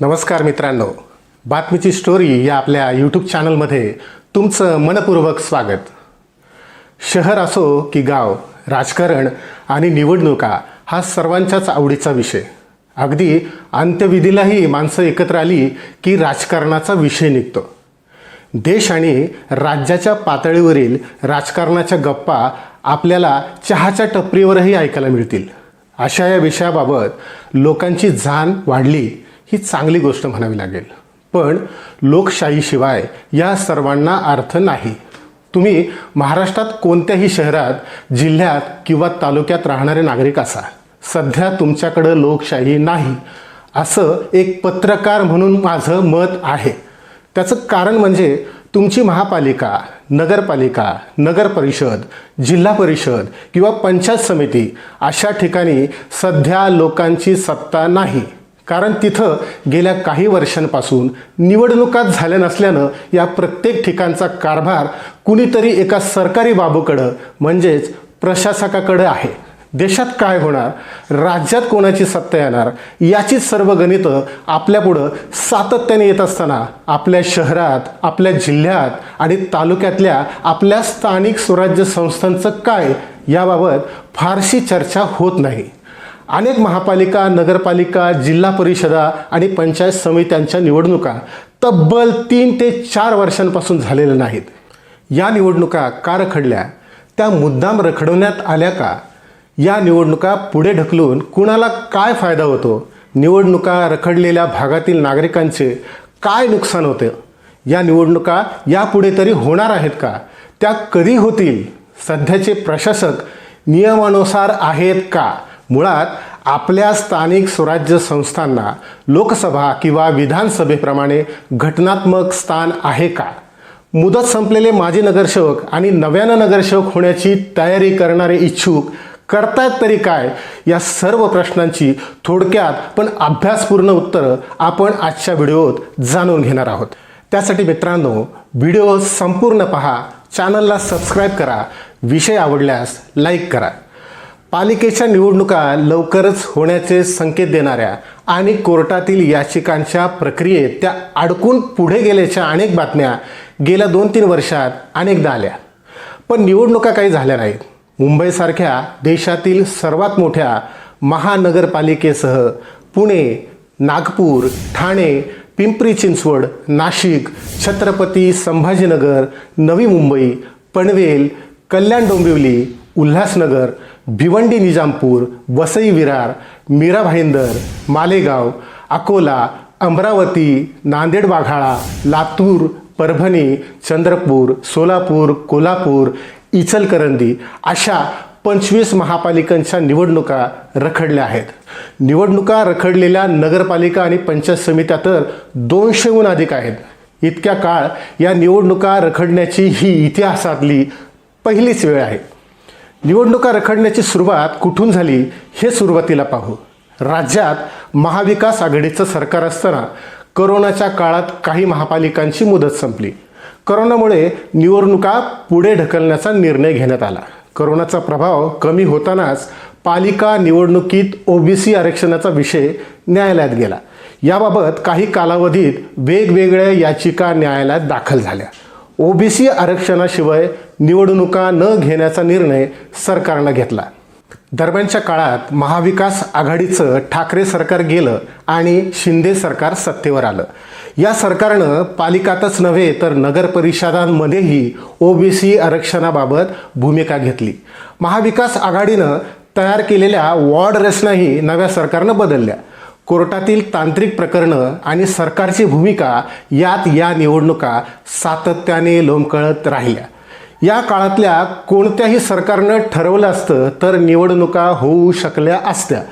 नमस्कार मित्रांनो. बातमीची स्टोरी या आपल्या यूट्यूब चॅनलमध्ये तुमचं मनपूर्वक स्वागत. शहर असो की गाव राजकारण आणि निवडणुका हा सर्वांच्याच आवडीचा विषय. अगदी अंत्यविधीलाही माणसं एकत्र आली की राजकारणाचा विषय निघतो. देश आणि राज्याच्या पातळीवरील राजकारणाच्या गप्पा आपल्याला चहाच्या टपरीवरही ऐकायला मिळतील. अशा या विषयाबाबत लोकांची जाण वाढली ही चांगली गोष्ट म्हणावी लागेल. पण लोकशाहीशिवाय या सर्वांना अर्थ नाही. तुम्ही महाराष्ट्रात कोणत्याही शहरात जिल्ह्यात किंवा तालुक्यात राहणारे नागरिक असा. सध्या तुमच्याकडं लोकशाही नाही. असं एक पत्रकार म्हणून माझं मत आहे. त्याचं कारण म्हणजे तुमची महापालिका नगरपालिका नगर परिषद जिल्हा परिषद किंवा पंचायत समिती अशा ठिकाणी सध्या लोकांची सत्ता नाही. कारण तिथं गेल्या काही वर्षांपासून निवडणुकाच झाल्या नसल्यानं या प्रत्येक ठिकाणचा कारभार कुणीतरी एका सरकारी बाबूकडं म्हणजेच प्रशासकाकडं आहे. देशात काय होणार? राज्यात कोणाची सत्ता येणार? याचीच सर्व गणितं आपल्यापुढं सातत्याने येत असताना आपल्या शहरात आपल्या जिल्ह्यात आणि तालुक्यातल्या आपल्या स्थानिक स्वराज्य संस्थांचं काय याबाबत फारशी चर्चा होत नाही. अनेक महापालिका नगरपालिका जिल्हा परिषदा आणि पंचायत समित्यांच्या निवडणुका तब्बल तीन ते चार वर्षांपासून झालेल्या नाहीत. या निवडणुका का रखडल्या? त्या मुद्दाम रखडवण्यात आल्या का? या निवडणुका पुढे ढकलून कुणाला काय फायदा होतो? निवडणुका रखडलेल्या भागातील नागरिकांचे काय नुकसान होते? या निवडणुका यापुढे तरी होणार आहेत का? त्या कधी होतील? सध्याचे प्रशासक नियमानुसार आहेत का? मुळात आपल्या स्थानिक स्वराज्य संस्थांना लोकसभा किंवा विधानसभेप्रमाणे घटनात्मक स्थान आहे का? मुदत संपलेले माजी नगरसेवक आणि नव्यानं नगरसेवक होण्याची तयारी करणारे इच्छुक करतायत तरी काय? या सर्व प्रश्नांची थोडक्यात पण अभ्यासपूर्ण उत्तरं आपण आजच्या व्हिडिओत जाणून घेणार आहोत. त्यासाठी मित्रांनो व्हिडिओ संपूर्ण पहा चॅनलला सबस्क्राईब करा विषय आवडल्यास लाईक करा. पालिकेच्या निवडणुका लवकरच होण्याचे संकेत देणाऱ्या आणि कोर्टातील याचिकांच्या प्रक्रियेत त्या अडकून पुढे गेल्याच्या अनेक बातम्या गेल्या दोन तीन वर्षात अनेकदा आल्या. पण निवडणुका काही झाल्या नाहीत. मुंबईसारख्या देशातील सर्वात मोठ्या महानगरपालिकेसह पुणे नागपूर ठाणे पिंपरी चिंचवड नाशिक छत्रपती संभाजीनगर नवी मुंबई पनवेल कल्याण डोंबिवली उल्हासनगर भिवंडी निजामपूर वसई विरार मीरा भाईंदर मालेगाव अकोला अमरावती नांदेड वाघाळा लातूर परभणी चंद्रपूर सोलापूर कोल्हापूर इचलकरंदी अशा पंचवीस महापालिकांच्या निवडणुका रखडल्या आहेत. निवडणुका रखडलेल्या नगरपालिका आणि पंचायत समित्या तर दोनशेहून अधिक आहेत. इतक्या काळ या निवडणुका रखडण्याची ही इतिहासातली पहिलीच वेळ आहे. निवडणुका रखडण्याची सुरुवात कुठून झाली हे सुरुवातीला पाहू. राज्यात महाविकास आघाडीचं सरकार असताना करोनाच्या काळात काही महापालिकांची मुदत संपली. करोनामुळे निवडणुका पुढे ढकलण्याचा निर्णय घेण्यात आला. करोनाचा प्रभाव कमी होतानाच पालिका निवडणुकीत ओबीसी आरक्षणाचा विषय न्यायालयात गेला. याबाबत काही कालावधीत वेगवेगळ्या याचिका न्यायालयात दाखल झाल्या. ओबीसी आरक्षणाशिवाय निवडणुका न घेण्याचा निर्णय सरकारनं घेतला. दरम्यानच्या काळात महाविकास आघाडीचं ठाकरे सरकार गेलं आणि शिंदे सरकार सत्तेवर आलं. या सरकारनं पालिकातच नव्हे तर नगर परिषदांमध्येही ओबीसी आरक्षणाबाबत भूमिका घेतली. महाविकास आघाडीनं तयार केलेल्या वॉर्ड रचनाही नव्या सरकारनं बदलल्या. कोर्टातील तांत्रिक प्रकरणं आणि सरकारची भूमिका यात या निवडणुका सातत्याने लोंबकळत राहिल्या. या काळातल्या कोणत्याही सरकारनं ठरवलं असतं तर निवडणुका होऊ शकल्या असत्या.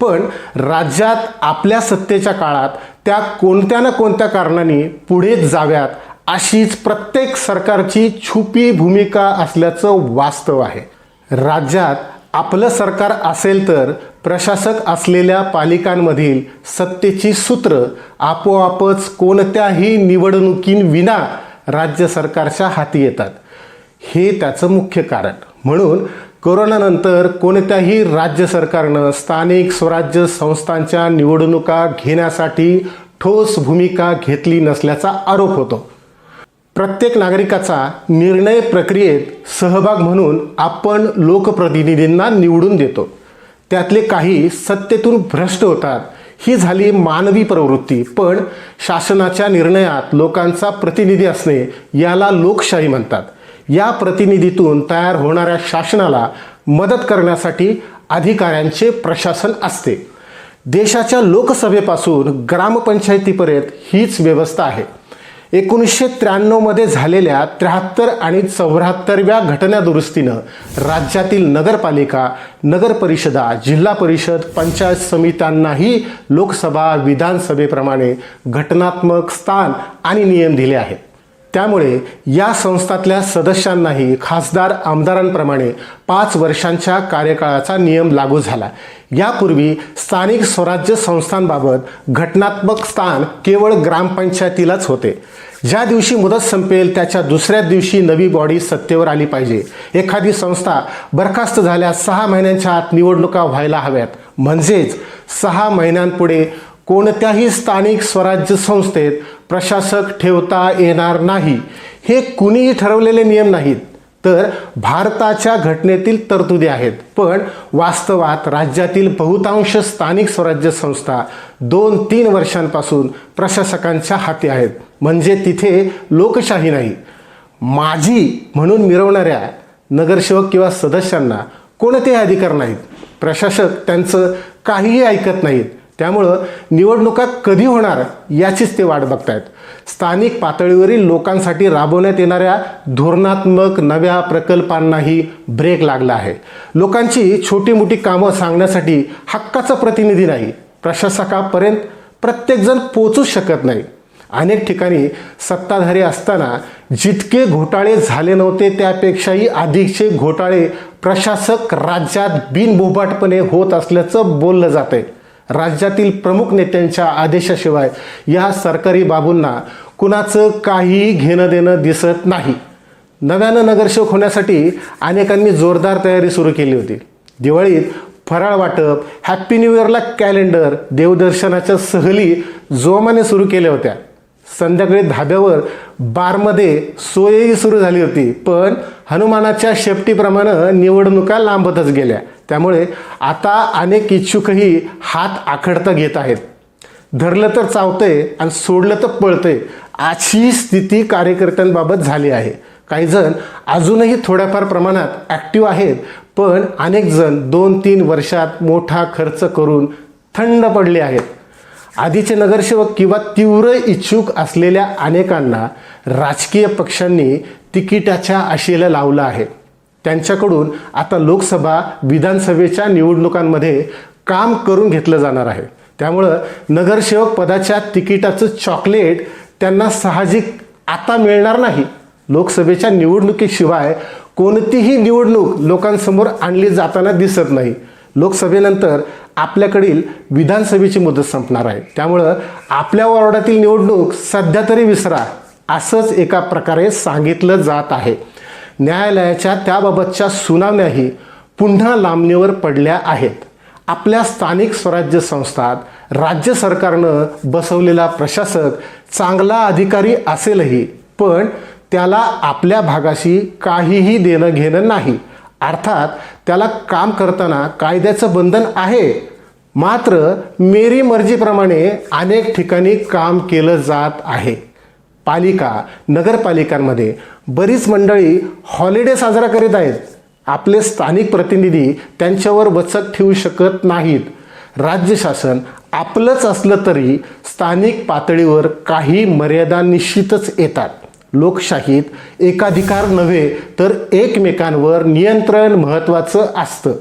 पण राज्यात आपल्या सत्तेच्या काळात त्या कोणत्या ना कोणत्या कारणाने पुढे जाव्यात अशीच प्रत्येक सरकारची छुपी भूमिका असल्याचं वास्तव आहे. राज्यात आपलं सरकार असेल तर प्रशासक असलेल्या पालिकांमधील सत्तेची सूत्र आपोआपच कोणत्याही निवडणुकींविना राज्य सरकारच्या हाती येतात. हे त्याचं मुख्य कारण. म्हणून कोरोनानंतर कोणत्याही राज्य सरकारनं स्थानिक स्वराज्य संस्थांच्या निवडणुका घेण्यासाठी ठोस भूमिका घेतली नसल्याचा आरोप होतो. प्रत्येक नागरिकाचा निर्णय प्रक्रियेत सहभाग म्हणून आपण लोकप्रतिनिधींना निवडून देतो. त्यातले काही सत्तेतून भ्रष्ट होतात. ही झाली मानवी प्रवृत्ती. पण शासनाच्या निर्णयात लोकांचा प्रतिनिधी असणे याला लोकशाही म्हणतात. या प्रतिनिधीतून तयार होणाऱ्या शासनाला मदत करण्यासाठी अधिकाऱ्यांचे प्रशासन असते. देशाच्या लोकसभेपासून ग्रामपंचायतीपर्यंत हीच व्यवस्था आहे. एकोणीसशे त्र्याण्णवमध्ये झालेल्या त्र्याहत्तर आणि चौऱ्याहत्तरव्या घटनादुरुस्तीनं राज्यातील नगरपालिका नगरपरिषदा जिल्हा परिषद पंचायत समित्यांनाही लोकसभा विधानसभेप्रमाणे घटनात्मक स्थान आणि नियम दिले आहेत. त्यामुळे या संस्थातल्या सदस्यांनाही खासदार आमदारांप्रमाणे पाच वर्षांच्या कार्यकाळाचा नियम लागू झाला. यापूर्वी स्थानिक स्वराज्य संस्थांबाबत घटनात्मक स्थान केवळ ग्रामपंचायतीलाच होते. ज्या दिवशी मुदत संपेल त्याच्या दुसऱ्या दिवशी नवी बॉडी सत्तेवर आली पाहिजे. एखादी संस्था बरखास्त झाल्यास सहा महिन्यांच्या आत निवडणुका व्हायला हव्यात. म्हणजेच सहा महिन्यांपुढे कोणत्याही स्थानिक स्वराज्य संस्थेत प्रशासक ठेवता येणार नाही. हे कुणीही ठरवलेले नियम नाहीत. तर भारताच्या घटनेतील तरतुदी आहेत. पण वास्तवात राज्यातील बहुतांश स्थानिक स्वराज्य संस्था दोन तीन वर्षांपासून प्रशासकांच्या हाती आहेत. म्हणजे तिथे लोकशाही नाही. माझी म्हणून मिरवणाऱ्या नगरसेवक किंवा सदस्यांना कोणतेही अधिकार नाहीत. प्रशासक त्यांचं काहीही ऐकत नाहीत. त्यामुळं निवडणुका कधी होणार याचीच ते वाट बघतायत. स्थानिक पातळीवरील लोकांसाठी राबवण्यात येणाऱ्या धोरणात्मक नव्या प्रकल्पांनाही ब्रेक लागला आहे. लोकांची छोटी मोठी कामं सांगण्यासाठी हक्काचा प्रतिनिधी नाही. प्रशासकापर्यंत प्रत्येकजण पोचूच शकत नाही. अनेक ठिकाणी सत्ताधारी असताना जितके घोटाळे झाले नव्हते त्यापेक्षाही अधिकचे घोटाळे प्रशासक राज्यात बिनबोभाटपणे होत असल्याचं बोललं जातंय. राज्यातील प्रमुख नेत्यांच्या आदेशाशिवाय या सरकारी बाबूंना कुणाचं काहीही घेणं देणं दिसत नाही. नव्यानं नगरसेवक होण्यासाठी अनेकांनी जोरदार तयारी सुरू केली होती. दिवाळीत फराळ वाटप हॅप्पी न्यू इयरला कॅलेंडर देवदर्शनाच्या सहली जोमाने सुरू केल्या होत्या. संध्याकाळी धाब्यावर बारमध्ये सोयही सुरू झाली होती पण हनुमानाच्या शेपटीप्रमाणे निवडणुका लांबतच गेल्या. त्यामुळे आता अनेक इच्छुकही हात आखडता घेत आहेत. धरलं तर चावतंय आणि सोडलं तर पळतंय अशी स्थिती कार्यकर्त्यांबाबत झाली आहे. काही जण अजूनही थोड्याफार प्रमाणात ॲक्टिव्ह आहेत पण अनेक जण दोन तीन वर्षात मोठा खर्च करून थंड पडले आहेत. आधीचे नगरसेवक किंवा तीव्र इच्छुक असलेल्या अनेकांना राजकीय पक्षांनी तिकिटाच्या आशेला लावलं आहे. त्यांच्याकडून आता लोकसभा विधानसभेच्या निवडणुकांमध्ये काम करून घेतलं जाणार आहे. त्यामुळं नगरसेवक पदाच्या तिकिटाचं चॉकलेट त्यांना साहजिक आता मिळणार नाही. लोकसभेच्या निवडणुकीशिवाय कोणतीही निवडणूक लोकांसमोर आणली जाताना दिसत नाही. लोकसभेनंतर आपल्याकडील विधानसभेची मुदत संपणार आहे. त्यामुळं आपल्या वॉर्डातील निवडणूक सध्या तरी विसरा असंच एका प्रकारे सांगितलं जात आहे. न्यायालयाच्या त्याबाबतच्या सुनावण्याही पुन्हा लांबणीवर पडल्या आहेत. आपल्या स्थानिक स्वराज्य संस्थात राज्य सरकारनं बसवलेला प्रशासक चांगला अधिकारी असेलही पण त्याला आपल्या भागाशी काहीही देणं घेणं नाही. अर्थात त्याला काम करताना कायद्याचं बंधन आहे. मात्र मेरी मर्जीप्रमाणे अनेक ठिकाणी काम केलं जात आहे. पालिका नगरपालिकांमध्ये बरीच मंडळी हॉलिडे साजरा करीत आहेत. आपले स्थानिक प्रतिनिधी त्यांच्यावर वचक ठेवू शकत नाहीत. राज्य शासन आपलंच असलं तरी स्थानिक पातळीवर काही मर्यादा निश्चितच येतात. लोकशाहीत एकाधिकार नव्हे तर एकमेकांवर नियंत्रण महत्त्वाचं असतं.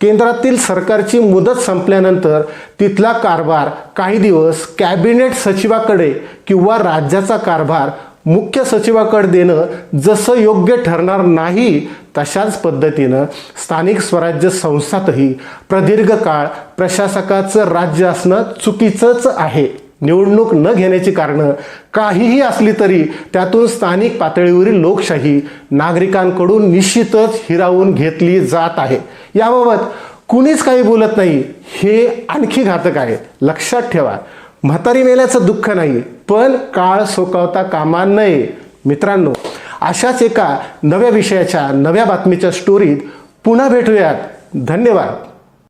केंद्रातील सरकारची मुदत संपल्यानंतर तिथला कारभार काही दिवस कॅबिनेट सचिवाकडे किंवा राज्याचा कारभार मुख्य सचिवाकडे देणं जसं योग्य ठरणार नाही तशाच पद्धतीनं स्थानिक स्वराज्य संस्थातही प्रदीर्घ काळ प्रशासकाचं राज्य असणं चुकीचंच आहे. निवडणूक न घेण्याची कारणं काहीही असली तरी त्यातून स्थानिक पातळीवरील लोकशाही नागरिकांकडून निश्चितच हिरावून घेतली जात आहे. याबाबत कुणीच काही बोलत नाही. हे आणखी घातक आहे. लक्षात ठेवा. म्हातारी मेल्याचं दुःख नाही पण काळ सोकावता कामा नये. मित्रांनो अशाच एका नव्या विषयाच्या नव्या बातमीच्या स्टोरीत पुन्हा भेटूयात. धन्यवाद.